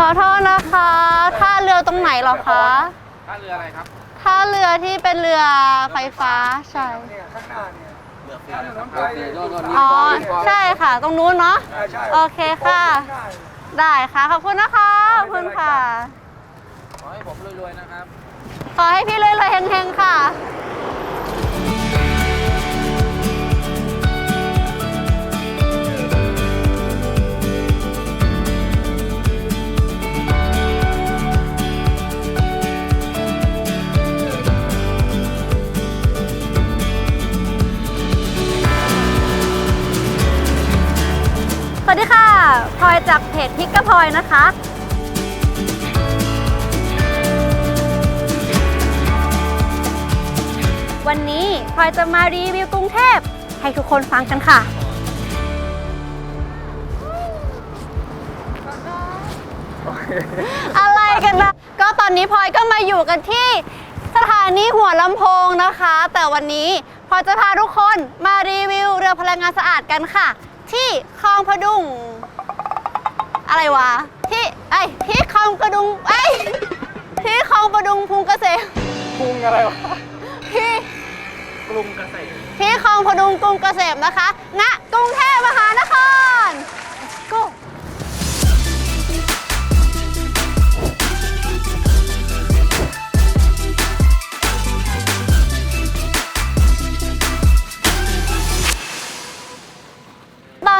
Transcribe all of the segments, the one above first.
ขอโทษนะคะท่าเรือตรงไหนเหรอคะท่าเรืออะไรครับท่าเรือที่เป็นเรือไฟฟ้าใช่เนี่ยข้างหน้าเนี่ยเรือฟรีถนนไทยอ๋อใช่ค่ะตรงนู้นเนาะอ่าใช่โอเคค่ะข้างหน้าได้ค่ะขอบคุณนะคะขอบคุณค่ะขอให้ผมรวยๆนะครับขอให้พี่รวยๆเฮงๆค่ะ อยนะคะ วันนี้พลอยจะมารีวิวกรุงเทพ ให้ทุกคนฟังกันค่ะ อะไรกันนะ ก็ตอนนี้พลอยก็มาอยู่กันที่สถานีหัวลำโพงนะคะ แต่วันนี้พลอยจะพาทุกคนมารีวิวเรือพลังงานสะอาดกันค่ะ ที่คลองพดุง อะไรวะที่ไอยที่คลองกระดุงไอยที่คลองประดุงพุงเกษมกรุงอะไรวะที่กรุงเกษตร ที่คลองพดุงกรุงเกษมนะคะณกรุงเทพมหานคร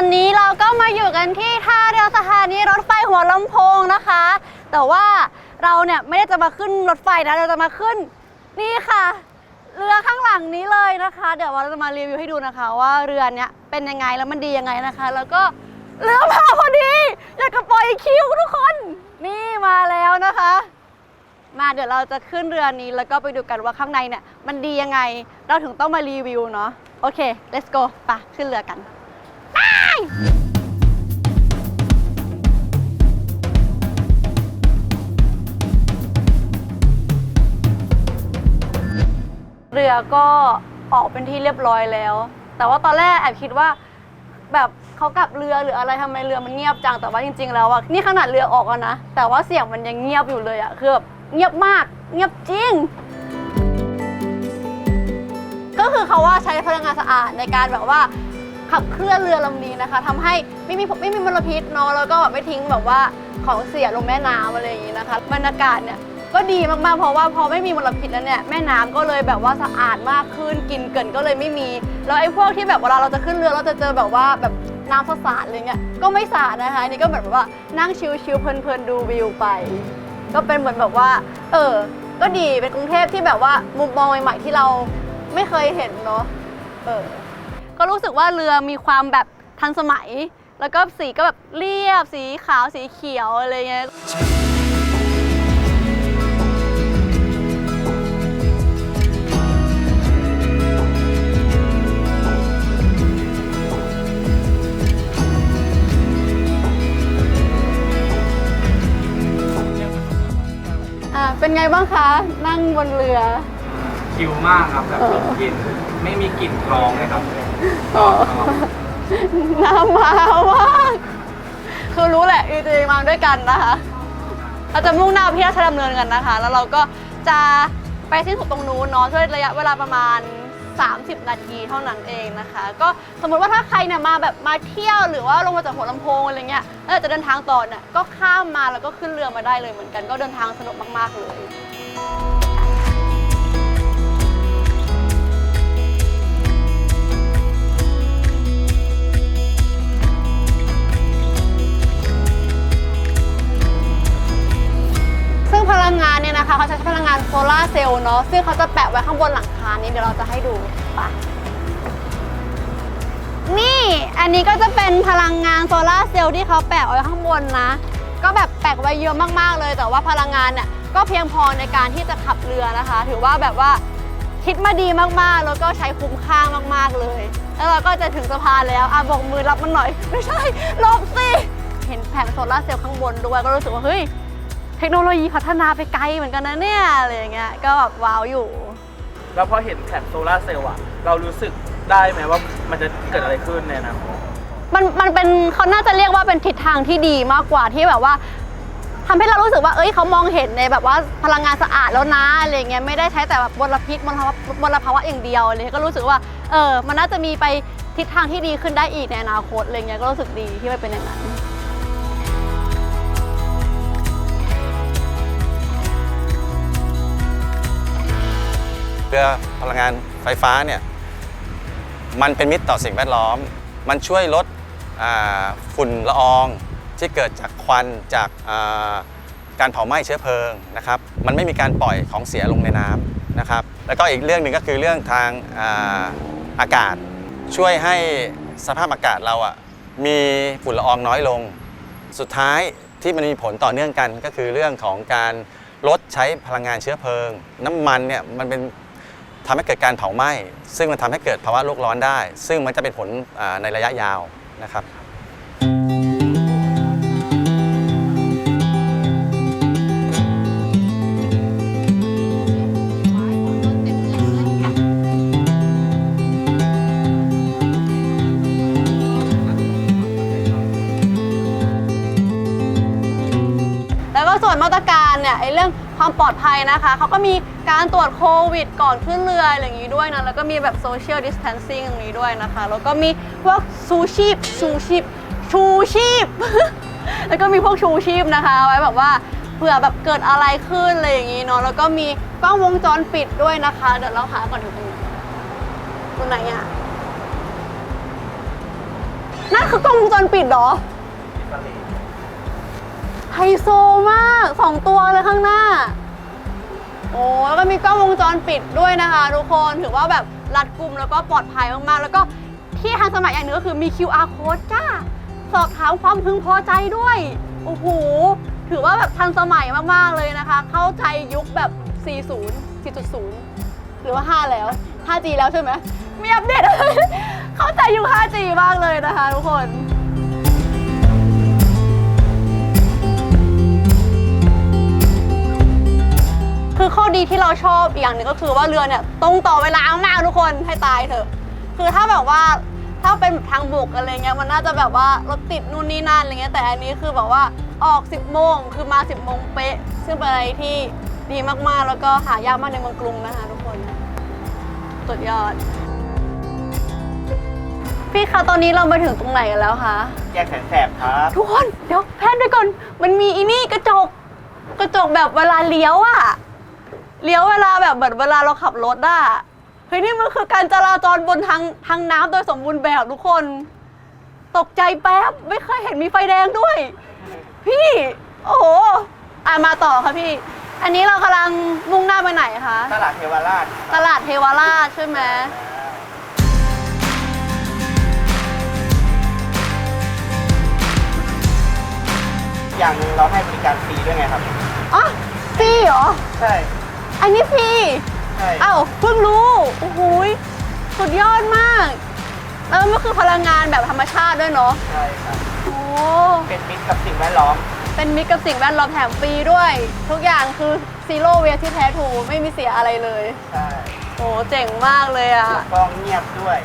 อนนี้เราก็มาอยู่กันที่ท่าเรือสถานีรถไฟหัวลำโพงนะคะ แต่ว่าเราเนี่ยไม่ได้จะมาขึ้นรถไฟนะเราจะมาขึ้นนี่ค่ะ เรือข้างหลังนี้เลยนะคะ เดี๋ยวเราจะมารีวิวให้ดูนะคะ ว่าเรือเนี้ยเป็นยังไงแล้วมันดียังไงนะคะ แล้วก็เรือมาพอดีอยากจะปล่อยคิวทุกคน นี่มาแล้วนะคะ มาเดี๋ยวเราจะขึ้นเรือนี้แล้วก็ไปดูกันว่าข้างในเนี่ยมันดียังไง เราถึงต้องมารีวิวเนาะโอเค let's go ไปขึ้นเรือกัน เรือก็ออกเป็นที่เรียบร้อยแล้ว แต่ว่าตอนแรกแอบคิดว่า แบบเขากลับเรือหรืออะไรทำไมเรือมันเงียบจังแต่ว่าจริง ๆ แล้วอะนี่ขนาดเรือออกแล้วนะแต่ว่าเสียงมันยังเงียบอยู่เลยอะคือแบบเงียบมาก เงียบจริง ก็คือเขาว่าใช้พลังงานสะอาดในการแบบว่า ขับเคลื่อนเรือลำนี้นะคะทำให้ไม่มีไม่มีมลพิษเนาะแล้วก็แบบไม่ทิ้งแบบว่าของเสียลงแม่น้ำอะไรอย่างนี้นะคะบรรยากาศเนี่ยก็ดีมากๆเพราะว่าพอไม่มีมลพิษแล้วเนี่ยแม่น้ำก็เลยแบบว่าสะอาดมากขึ้นกลินเกินก็เลยไม่มี แล้วไอ้พวกที่แบบเวลาเราจะขึ้นเรือเราจะเจอแบบว่าแบบน้ำสาดๆอะไรเงี้ยก็ไม่สาดนะคะอันนี่ก็เหมือนแบบว่านั่งชิลๆเพลินๆดูวิวไป ก็เป็นเหมือนแบบว่า เออ ก็ดีเป็นกรุงเทพที่แบบว่ามุมมองใหม่ๆที่เราไม่เคยเห็นเนาะ เออ ก็รู้สึกว่าเรือมีความแบบทันสมัย แล้วก็สีก็แบบเรียบ สีขาว สีเขียวอะไรเงี้ย อ่า เป็นไงบ้างคะ นั่งบนเรือ ชิลมากครับแบบมีกลิ่นไม่มีกลิ่นคลองเลยครับ อ๋อน้ำมามากคือรู้แหละอีจีมาด้วยกันนะคะเราจะมุ่งหน้าไปที่ราชดำเนินกันนะคะ แล้วเราก็จะไปสิ้นสุดตรงนู้นเนาะด้วยระยะเวลาประมาณ 30 นาทีเท่านั้นเองนะคะ ก็สมมติว่าถ้าใครเนี่ยมาแบบมาเที่ยวหรือว่าลงมาจากหัวลำโพงอะไรเงี้ยแล้วจะเดินทางต่อเนี่ยก็ข้ามมาแล้วก็ขึ้นเรือมาได้เลยเหมือนกัน ก็เดินทางสนุกมาก ๆ เลย พลังงานเนี่ยนะคะเขาใช้พลังงานโซลาร์เซลล์เนาะซึ่งเขาจะแปะไว้ข้างบนหลังคานี้เดี๋ยวเราจะให้ดูไปะนี่อันนี้ก็จะเป็นพลังงานโซลาร์เซลล์ที่เขาแปะไว้ข้างบนนะ ก็แบบแปะไว้เยอะมากๆเลย แต่ว่าพลังงานเนี่ยก็เพียงพอในการที่จะขับเรือนะคะ ถือว่าแบบว่าคิดมาดีมากๆ แล้วก็ใช้คุ้มค่ามากๆเลย แล้วเราก็จะถึงสะพานแล้วอะบอกมือรับมันหน่อย ไม่ใช่ลบสิ เห็นแผงโซลาร์เซลล์ข้างบนด้วยก็รู้สึกว่าเฮ้ย เทคโนโลยีพัฒนาไปไกลเหมือนกันนะเนี่ยอะไรอย่างเงี้ยก็แบบว้าวอยู่ แล้วพอเห็นแผงโซลาร์เซลล์อะเรารู้สึกได้ไหมว่ามันจะเกิดอะไรขึ้นในอนาคตมันมันเป็นเขาน่าจะเรียกว่าเป็นทิศทางที่ดีมากกว่าที่แบบว่าทำให้เรารู้สึกว่า เอ้ยเขามองเห็นในแบบว่าพลังงานสะอาดแล้วนะอะไรเงี้ยไม่ได้ใช้แต่แบบมลพิษมลภาวะมลภาวะอย่างเดียวอะไรเลยก็รู้สึกว่าเออมันน่าจะมีไปทิศทางที่ดีขึ้นได้อีกในอนาคตอะไรเงี้ยก็รู้สึกดีที่มันเป็นอย่างนั้น เรือพลังงานไฟฟ้าเนี่ยมันเป็นมิตรต่อสิ่งแวดล้อม มันช่วยลดฝุ่นละอองที่เกิดจากควันจากาการเผาไหม้เชื้อเพลิงนะครับ มันไม่มีการปล่อยของเสียลงในน้ำนะครับ แล้วก็อีกเรื่องหนึ่งก็คือเรื่องทางอาอากาศ ช่วยให้สภาพอากาศเราอะมีฝุ่นละอองน้อยลง สุดท้ายที่มันมีผลต่อเนื่องกันก็คือเรื่องของการลดใช้พลังงานเชื้อเพลิง น้ำมันเนี่ยมันเป็น ทำให้เกิดการเผาไหม้ ซึ่งมันทำให้เกิดภาวะโลกร้อนได้ ซึ่งมันจะเป็นผลในระยะยาวนะครับแล้วก็ส่วนมาตรการเนี่ยไอ้เรื่องความปลอดภัยนะคะเขาก็มี การตรวจโควิดก่อนขึ้นเรืออะไรอย่างนี้ด้วยนะ แล้วก็มีแบบโซเชียลดิส a ทนซิ่งตรงนี้ด้วยนะคะ แล้วก็มีพวกชูชีพชูชีพชูชีพ แล้วก็มีพวกชูชีพนะคะ ไว้แบบว่าเผื่อแบบเกิดอะไรขึ้นอะไรอย่างนี้เนาะ แล้วก็มีกล้องวงจรปิดด้วยนะคะ เดี๋ยวเราหาก่อนอยู่ตรงไหนตรงไหนอะนั่นคือกล้องวงจรปิดเหรอไฮโซมากสองตัวเลยข้างหน้า โอ้แล้วก็มีกล้องวงจรปิดด้วยนะคะทุกคนถือว่าแบบรัดกุมแล้วก็ปลอดภัยมากๆ แล้วก็ที่ทันสมัยอย่างหนึงก็คือมี QR code จ้า สอบถามความพึงพอใจด้วย โอ้โห ถือว่าแบบทันสมัยมากๆเลยนะคะ เข้าใจยุคแบบ 40 4.0 หรือว่า 5 แล้ว 5G แล้วใช่ไหมม่อัปเดต เข้าใจยุค 5G มากเลยนะคะทุกคน คือข้อดีที่เราชอบอีกอย่างหนึ่งก็คือว่าเรือเนี่ยตรงต่อเวลามากๆทุกคนให้ตายเถอะ คือถ้าแบบว่าถ้าเป็นทางบกอะไรเงี้ยมันน่าจะแบบว่ารถติดนู่นนี่นั่นอะไรเงี้ยแต่อันนี้คือแบบว่าออก 10โมงคือมา 10โมงเป๊ะ ซึ่งเป็นอะไรที่ดีมากๆ แล้วก็หายากมากในเมืองกรุงนะคะทุกคนสุดยอด พี่คะตอนนี้เรามาถึงตรงไหนกันแล้วคะแยกแสนแสบครับทุกคนเดี๋ยวแพนไปก่อน มันมีอีนี่กระจก กระจกแบบเวลาเลี้ยวอะ เลี้ยวเวลาแบบเหมือนเวลาเราขับรถอะเฮ้ยนี่มันคือการจราจรบนทางทางน้ำโดยสมบูรณ์แบบทุกคน ตกใจแป๊บ ไม่เคยเห็นมีไฟแดงด้วย พี่ โอ้โหอะมาต่อค่ะพี่ อันนี้เรากำลังมุ่งหน้าไปไหนคะ ตลาดเทวราชตลาดเทวราชใช่ไหมอย่างหนึงเราให้บริการฟรีด้วยไงครับ อ๋อฟรีเหรอ ใช่ อันนี้ฟรีใช่อ้าวเพิ่งรู้ โอ้โหยสุดยอดมาก แล้วมันก็คือพลังงานแบบธรรมชาติด้วยเนาะใช่ครับโอ้เป็นมิตรกับสิ่งแวดล้อมเป็นมิตรกับสิ่งแวดล้อมแถมฟรีด้วย ทุกอย่างคือซีโร่เวที่แท้ถูไม่มีเสียอะไรเลย ใช่โอ้เจ๋งมากเลยอะ แล้วก็เงียบด้วย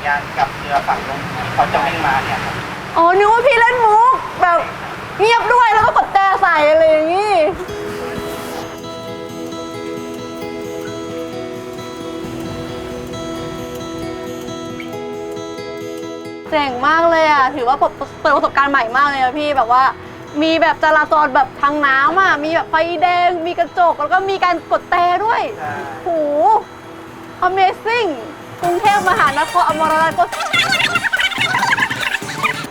ญญาณกับเรือฝั่งตรงที่เขาจะวิ่งมาเนี่ยครับอ๋อนึกว่าพี่เล่นมุกแบบเงียบด้วยแล้วก็กดแต่ใส่อะไรอย่างงี้เจ๋งมากเลยอะ ถือว่าเปิดเปิดประสบการณ์ใหม่มากเลยอะพี่แบบว่า มีแบบจราจรแบบทางน้ำอะ มีแบบไฟแดง มีกระจก แล้วก็มีการกดแต่ด้วยใช่โห Amazing กรุงเทพมหานครอมรรัตน์ก็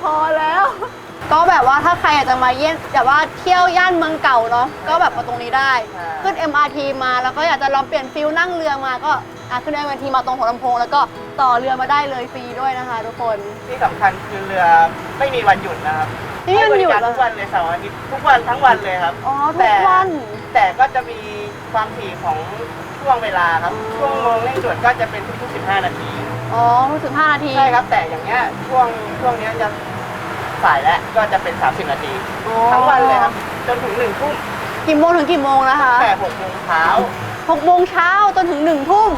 พอแล้ว ก็แบบว่าถ้าใครอยากจะมาเยี่ยมแบบว่าเที่ยวย่านเมืองเก่าเนาะก็แบบมาตรงนี้ได้ ขึ้น MRT มาแล้วก็อยากจะลองเปลี่ยนฟิลนั่งเรือมาก็อะขึ้น MRT มาตรงหัวลำโพงแล้วก็ต่อเรือมาได้เลยฟรีด้วยนะคะ ทุกคน ที่สำคัญคือเรือไม่มีวันหยุดนะครับไม่มีวันหยุดให้บริการเหรอทุกวันเลยเสาร์อาทิตย์ทุกวันทั้งวันเลยครับอ๋อทุแต่กวัน แต่ก็จะมีความถี่ของ ช่วงเวลาครับอ๋อช่วงโมงเร่งด่วนก็จะเป็นทุกๆ15 นาที อ๋อรู้สึก5นาที ใช่ครับ แต่อย่างเงี้ยช่วงช่วงเนี้ยจะสายแล้วก็จะเป็น 30 นาที อ๋อ ทั้งวันเลยครับ จนถึงหนึ่งทุ่มกี่โมงถึงกี่โมงนะคะแต่หกโมงเช้า6โมงเช้าจนถึง1ทุ่ม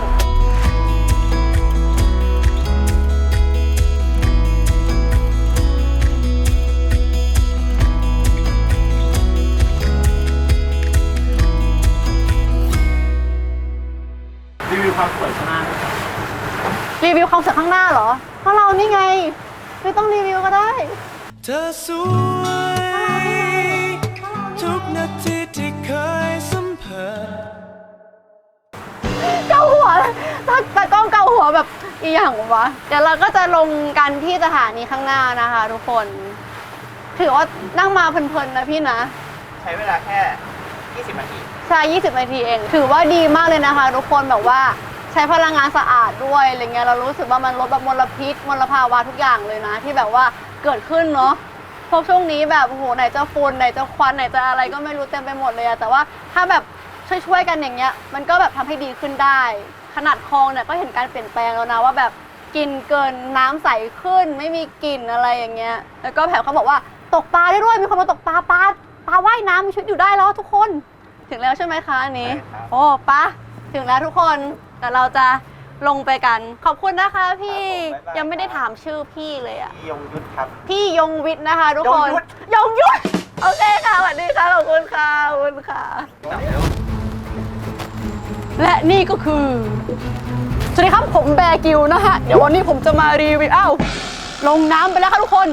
รีวิวความสวยข้างหน้าเหรอเพราะเรานี่ไง ไม่ต้องรีวิวก็ได้ เธอสวยทุกนาทีที่เคยสัมผัสเกาหัวถ้าตากล้องเกาหัวแบบอีหยังวะ เดี๋ยวเราก็จะลงกันที่สถานีข้างหน้านะคะ ทุกคน ถือว่านั่งมาเพลินๆนะพี่นะ ใช้เวลาแค่ 20นาที ใช่ 20 นาทีเอง ถือว่าดีมากเลยนะคะ ทุกคนแบบว่า ใช้พลังงานสะอาดด้วยอะไรเงี้ยเรารู้สึกว่ามันลดแบบมลพิษมลภาวะทุกอย่างเลยนะ ที่แบบว่าเกิดขึ้นเนาะเพราะช่วงนี้แบบโอ้โหไหนจะฝุ่นไหนจะควันไหนจะอะไรก็ไม่รู้เต็มไปหมดเลยอะแต่ว่าถ้าแบบช่วยๆกันอย่างเงี้ย มันก็แบบทำให้ดีขึ้นได้ ขนาดคลองเนี่ยก็เห็นการเปลี่ยนแปลงแล้วนะว่าแบบกินเกินน้ำใสขึ้น ไม่มีกลิ่นอะไรอย่างเงี้ย แล้วก็แผบเขาบอกว่าตกปลาได้ด้วยมีคนมาตกปลาปลาปลาว่ายน้ำมีชีวิตอยู่ได้แล้วทุกคน ถึงแล้วใช่ไหมคะอันนี้ใช่ครับโอ้ปะถึงแล้วทุกคน แต่เราจะลงไปกัน ขอบคุณนะคะพี่ครับผมบ๊ายบาย ยังไม่ได้ถามชื่อพี่เลยอะพี่ยงยุทธครับ พี่ยงวิทย์นะคะทุกคนยงยุทธ ยงยุทธโอเคค่ะสวัสดีค่ะขอบคุณค่ะขอบคุณค่ะ และนี่ก็คือ สวัสดีครับผมแบร์กิวนะฮะ เดี๋ยววันนี้ผมจะมารีวิวอ้าวลงน้ำไปแล้วค่ะทุกคน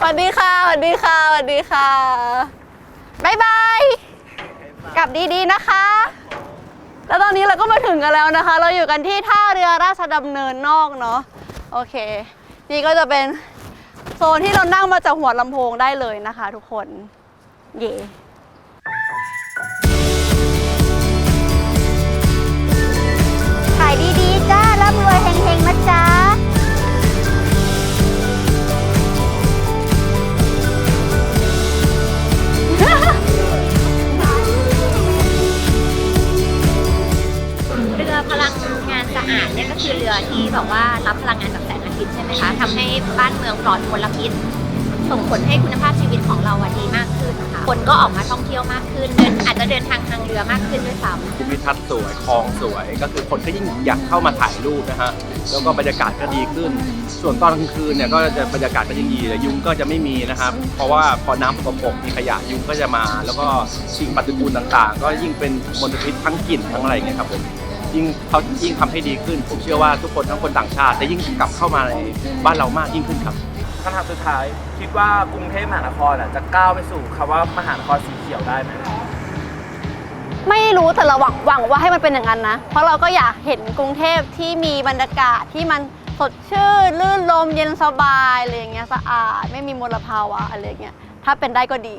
สวัสดีค่ะ สวัสดีค่ะ สวัสดีค่ะ บ๊ายบาย กลับดีๆนะคะ แล้วตอนนี้เราก็มาถึงกันแล้วนะคะ เราอยู่กันที่ท่าเรือราชดำเนินนอกเนาะโอเค นี่ก็จะเป็นโซนที่เรานั่งมาจากหัวลำโพงได้เลยนะคะทุกคนเย่ขายดีๆจ้าร่ำรวยเฮงๆนะจ๊ะ พลังงานสะอาดเนี่ยก็คือเรือที่แบบว่ารับพลังงานจากแสงอาทิตย์ใช่ไหมคะทำให้บ้านเมืองปลอดมลพิษ ส่งผลให้คุณภาพชีวิตของเราอะดีมากขึ้นค่ะคนก็ออกมาท่องเที่ยวมากขึ้นเดินอาจจะเดินทางทางเรือมากขึ้นด้วยซ้ำภูมิทัศน์สวยคลองสวย ก็คือคนก็ยิ่งอยากเข้ามาถ่ายรูปนะฮะแล้วก็บรรยากาศก็ดีขึ้น ส่วนตอนกลางคืนเนี่ยก็จะบรรยากาศก็ยิ่งดีเลยยุงก็จะไม่มีนะครับ เพราะว่าพอน้ำสกปรกมีขยะยุงก็จะมา แล้วก็สิ่งปฏิกูลต่างๆ ก็ยิ่งเป็นมลพิษทั้งกลิ่นทั้งอะไรอย่างเงี้ยครับผม ยิ่งเขายิ่งทำให้ดีขึ้น ผมเชื่อว่าทุกคนทั้งคนต่างชาติจะยิ่งกลับเข้ามาในบ้านเรามากยิ่งขึ้นครับคำถามสุดท้ายคิดว่ากรุงเทพมหานครอะจะก้าวไปสู่คำว่ามหานครสีเขียวได้ไหมไม่รู้แต่เราหวังหวังว่าให้มันเป็นอย่างนั้นนะ เพราะเราก็อยากเห็นกรุงเทพที่มีบรรยากาศที่มันสดชื่นลื่นลมเย็นสบายอะไรอย่างเงี้ยสะอาดไม่มีมลภาวะอะไรอย่างเงี้ยถ้าเป็นได้ก็ดี